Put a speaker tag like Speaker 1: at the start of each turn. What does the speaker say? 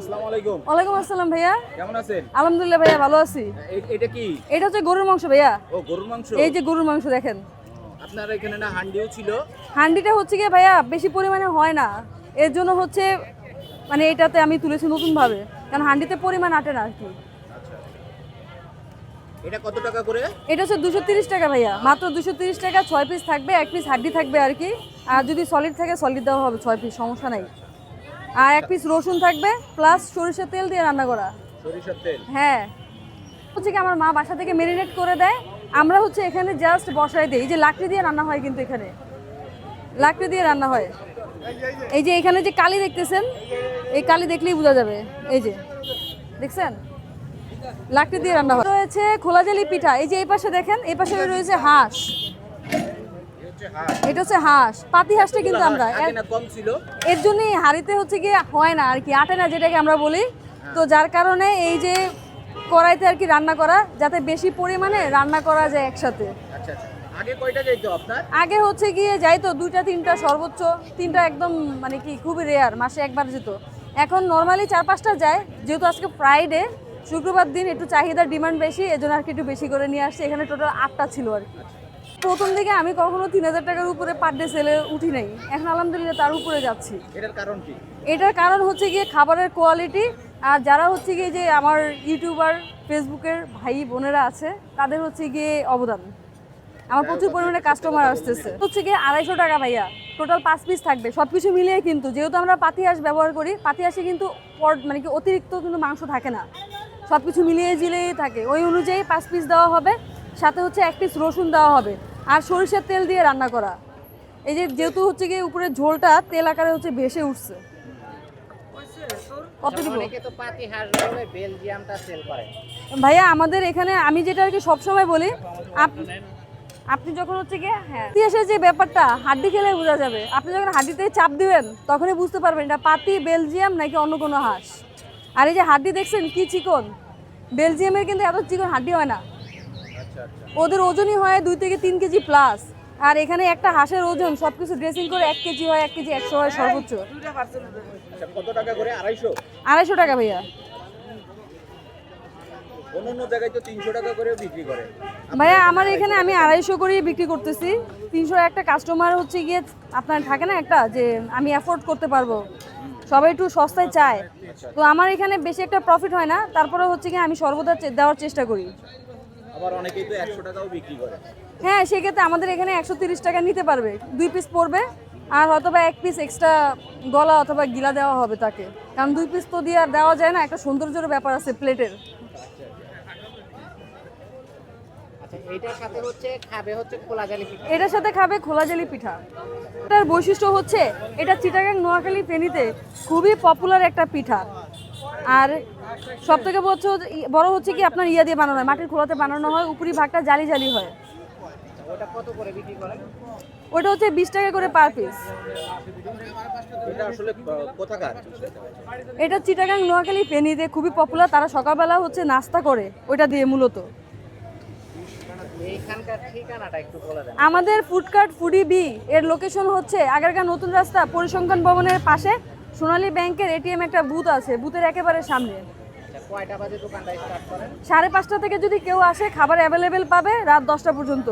Speaker 1: আসসালামু আলাইকুম।
Speaker 2: ওয়ালাইকুম আসসালাম ভাইয়া।
Speaker 1: কেমন আছেন?
Speaker 2: আলহামদুলিল্লাহ ভাইয়া ভালো আছি।
Speaker 1: এটা কি?
Speaker 2: এটা হচ্ছে গরুর মাংস ভাইয়া।
Speaker 1: ও গরুর মাংস?
Speaker 2: এই যে গরুর মাংস দেখেন।
Speaker 1: আপনার এখানে না হান্ডিও ছিল।
Speaker 2: হান্ডিটা হচ্ছে গিয়ে ভাইয়া বেশি পরিমাণে হয় না। এর জন্য হচ্ছে মানে এটাতে আমি তুলেছি নতুনভাবে। কারণ হান্ডিতে পরিমাণ আটে না আর কি
Speaker 1: এটা কত টাকা করে?
Speaker 2: এটা হচ্ছে দুশো তিরিশ টাকা ভাইয়া। মাত্র দুশো তিরিশ টাকা ছয় পিস থাকবে এক পিস হাড্ডি থাকবে আর কি আর যদি সলিড থাকে সলিড দেওয়া হবে ছয় পিস সমস্যা নাই। আর এক পিস রসুন থাকবে প্লাস সরিষার তেল দিয়ে রান্না করা।
Speaker 1: সরিষার তেল?
Speaker 2: হ্যাঁ। হচ্ছে কি আমার মা বাসা থেকে মেরিনেট করে দেয় আমরা হচ্ছে এখানে জাস্ট বসাই দিই। এই যে লাকড়ি দিয়ে রান্না হয় কিন্তু এখানে। লাকড়ি দিয়ে রান্না হয়। এই যে এখানে যে কালি দেখতেছেন এই কালি দেখলেই বোঝা যাবে। এই যে দেখছেন? লাকড়ি দিয়ে রান্না হয়। রয়েছে খোলাজালি পিঠা। এই যে এই পাশে দেখেন এই পাশে রয়েছে হাঁস। এটা হচ্ছে হাঁস। পাতি হাঁসটা কিন্তু আমরা
Speaker 1: আগে কম ছিল।
Speaker 2: এর জন্যই হাঁড়িতে হচ্ছে গিয়ে হয় না আর কি আটে না যেটাকে আমরা বলি। তো যার কারণে এই যে কড়াইতে আর কি রান্না করা যাতে বেশি পরিমাণে রান্না করা যায় একসাথে।
Speaker 1: আচ্ছা আচ্ছা। আগে
Speaker 2: হচ্ছে গিয়ে যাইতো দুইটা তিনটা সর্বোচ্চ। তিনটা একদম মানে কি খুবই রেয়ার মাসে একবার যেত। এখন নর্মালি চার পাঁচটা যায় যেহেতু আজকে ফ্রাইডে শুক্রবার দিন একটু চাহিদার ডিমান্ড বেশি এজন্য আর কি একটু বেশি করে নিয়ে আসছে। এখানে টোটাল আটটা ছিল আর কি। প্রথম দিকে আমি কখনো তিন হাজার টাকার উপরে পার ডে সেলে উঠি নাই। এখন আলহামদুলিল্লাহ তার উপরে যাচ্ছি।
Speaker 1: এটার কারণ কি?
Speaker 2: এটার কারণ হচ্ছে গিয়ে খাবারের কোয়ালিটি আর যারা হচ্ছে গিয়ে যে আমার ইউটিউবার ফেসবুকের ভাই বোনেরা আছে তাদের হচ্ছে গিয়ে অবদান। আমার প্রচুর পরিমাণে কাস্টমার আসতেছে। হচ্ছে গিয়ে আড়াইশো টাকা ভাইয়া টোটাল পাঁচ পিস থাকবে সব কিছু মিলিয়ে কিন্তু যেহেতু আমরা পাতি হাঁস ব্যবহার করি পাতি হাঁসে কিন্তু মানে কি অতিরিক্ত কিন্তু মাংস থাকে না। সব কিছু মিলিয়ে জিলিয়ে থাকে। ওই অনুযায়ী পাঁচ পিস দেওয়া হবে সাথে হচ্ছে এক পিস রসুন দেওয়া হবে। আর সরিষার তেল দিয়ে রান্না করা। এই যে যেহেতু হচ্ছে গিয়ে উপরে ঝোলটা তেল আকারে হচ্ছে ভেসে উঠছে। কত দিব? ভাইয়া আমাদের এখানে আমি যেটা আর কি সবসময় বলি আপ- আপনি যখন হচ্ছে গিয়ে হ্যাঁ ইতিহাসের যে ব্যাপারটা হাড্ডি খেলে বোঝা যাবে। আপনি যখন হাড্ডিতে চাপ দিবেন তখনই বুঝতে পারবেন এটা পাতি বেলজিয়াম নাকি অন্য কোনো হাঁস। আর এই যে হাড্ডি দেখছেন কি চিকন? বেলজিয়ামের কিন্তু এত চিকন হাড্ডি হয় না। ওদের ওজনই হয় দুই থেকে তিন কেজি প্লাস আর এখানে একটা হাঁসের ওজন সব কিছু ড্রেসিং করে এক কেজি হয় এক কেজি একশো হয় সর্বোচ্চ।
Speaker 1: আচ্ছা কত টাকা করে? আড়াইশো?
Speaker 2: আড়াইশো টাকা ভাইয়া।
Speaker 1: অন্য অন্য জায়গায় তো তিনশো টাকা করে বিক্রি করে।
Speaker 2: ভাইয়া আমার এখানে আমি আড়াইশো করেই বিক্রি করতেছি। তিনশো একটা কাস্টমার হচ্ছে গিয়ে আপনার থাকে না একটা যে আমি অ্যাফোর্ড করতে পারব। সবাই একটু সস্তায় চায়। তো আমার এখানে বেশি একটা প্রফিট হয় না তারপরে হচ্ছে গিয়ে আমি সর্বদা চে- দেওয়ার চেষ্টা করি।
Speaker 1: আবার অনেকেই তো একশো টাকাও বিক্রি করে।
Speaker 2: হ্যাঁ সেক্ষেত্রে আমাদের এখানে একশো তিরিশ টাকা নিতে পারবে। দুই পিস পড়বে আর হয়তো বা এক পিস এক্সট্রা গলা অথবা গিলা দেওয়া হবে তাকে। কারণ দুই পিস তো দিয়ে আর দেওয়া যায় না একটা সৌন্দর্যের ব্যাপার আছে প্লেটের।
Speaker 3: আচ্ছা সাথে হচ্ছে খাবে হচ্ছে খোলা জালি পিঠা।
Speaker 2: এটার সাথে খাবে খোলা জালি পিঠা। এটার বৈশিষ্ট্য হচ্ছে এটা চিটাগাং নোয়াখালী ফেনীতে খুবই পপুলার একটা পিঠা। আর সব থেকে বলছো বড় হচ্ছে কি আপনার ইয়া দিয়ে বানানো হয় মাটির খোলাতে বানানো হয় উপরি ভাগটা জালি জালি হয়।
Speaker 3: ওটা
Speaker 2: হচ্ছে বিশ টাকা করে পার পিস
Speaker 1: এটা
Speaker 2: চিটাগাং নোয়াখালী ফেনীতে খুবই পপুলার তারা সকালবেলা হচ্ছে নাস্তা করে ওইটা দিয়ে মূলত। আমাদের ফুডকার্ট ফুডি বি এর লোকেশন হচ্ছে আগারগাঁ নতুন রাস্তা পরিসংখ্যান ভবনের পাশে সোনালী ব্যাংকের এটিএম একটা বুথ আছে বুথের একেবারে সামনে।
Speaker 3: আচ্ছা
Speaker 2: সাড়ে পাঁচটা থেকে যদি কেউ আসে খাবার অ্যাভেলেবেল পাবে রাত দশটা পর্যন্ত।